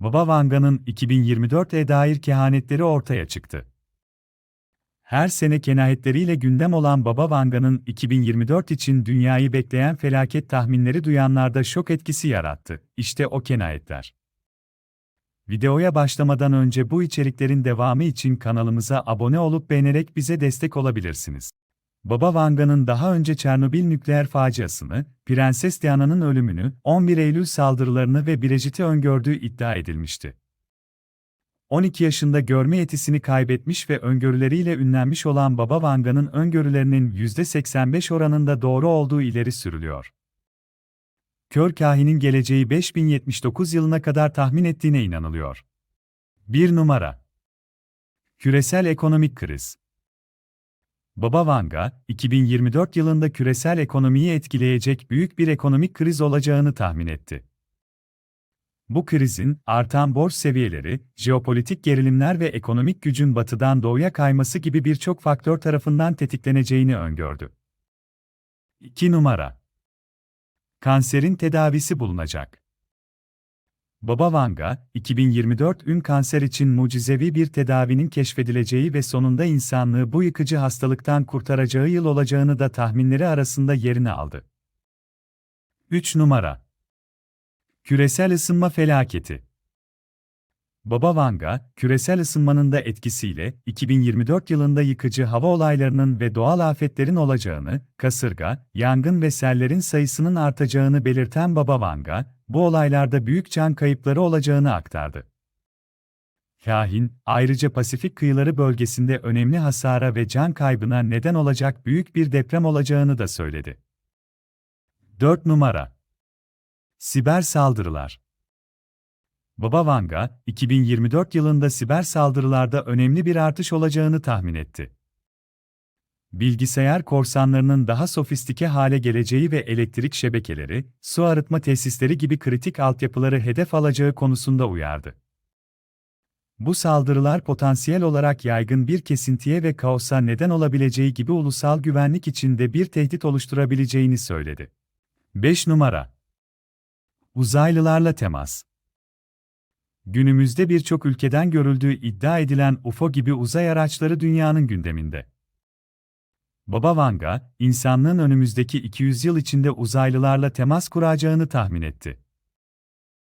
Baba Vanga'nın 2024'e dair kehanetleri ortaya çıktı. Her sene kenayetleriyle gündem olan Baba Vanga'nın 2024 için dünyayı bekleyen felaket tahminleri duyanlarda şok etkisi yarattı. İşte o kenayetler. Videoya başlamadan önce bu içeriklerin devamı için kanalımıza abone olup beğenerek bize destek olabilirsiniz. Baba Vanga'nın daha önce Çernobil nükleer faciasını, Prenses Diana'nın ölümünü, 11 Eylül saldırılarını ve Brejit'i öngördüğü iddia edilmişti. 12 yaşında görme yetisini kaybetmiş ve öngörüleriyle ünlenmiş olan Baba Vanga'nın öngörülerinin %85 oranında doğru olduğu ileri sürülüyor. Kör kahinin geleceği 5079 yılına kadar tahmin ettiğine inanılıyor. 1 numara Küresel ekonomik kriz Baba Vanga, 2024 yılında küresel ekonomiyi etkileyecek büyük bir ekonomik kriz olacağını tahmin etti. Bu krizin, artan borç seviyeleri, jeopolitik gerilimler ve ekonomik gücün batıdan doğuya kayması gibi birçok faktör tarafından tetikleneceğini öngördü. 2 numara Kanserin tedavisi bulunacak. Baba Vanga, 2024 ün kanser için mucizevi bir tedavinin keşfedileceği ve sonunda insanlığı bu yıkıcı hastalıktan kurtaracağı yıl olacağını da tahminleri arasında yerini aldı. 3 numara Küresel ısınma felaketi Baba Vanga, küresel ısınmanın da etkisiyle 2024 yılında yıkıcı hava olaylarının ve doğal afetlerin olacağını, kasırga, yangın ve sellerin sayısının artacağını belirten Baba Vanga, bu olaylarda büyük can kayıpları olacağını aktardı. Kahin, ayrıca Pasifik kıyıları bölgesinde önemli hasara ve can kaybına neden olacak büyük bir deprem olacağını da söyledi. 4 numara Siber saldırılar Baba Vanga, 2024 yılında siber saldırılarda önemli bir artış olacağını tahmin etti. Bilgisayar korsanlarının daha sofistike hale geleceği ve elektrik şebekeleri, su arıtma tesisleri gibi kritik altyapıları hedef alacağı konusunda uyardı. Bu saldırılar potansiyel olarak yaygın bir kesintiye ve kaosa neden olabileceği gibi ulusal güvenlik için de bir tehdit oluşturabileceğini söyledi. 5 numara Uzaylılarla temas Günümüzde birçok ülkeden görüldüğü iddia edilen UFO gibi uzay araçları dünyanın gündeminde. Baba Vanga, insanlığın önümüzdeki 200 yıl içinde uzaylılarla temas kuracağını tahmin etti.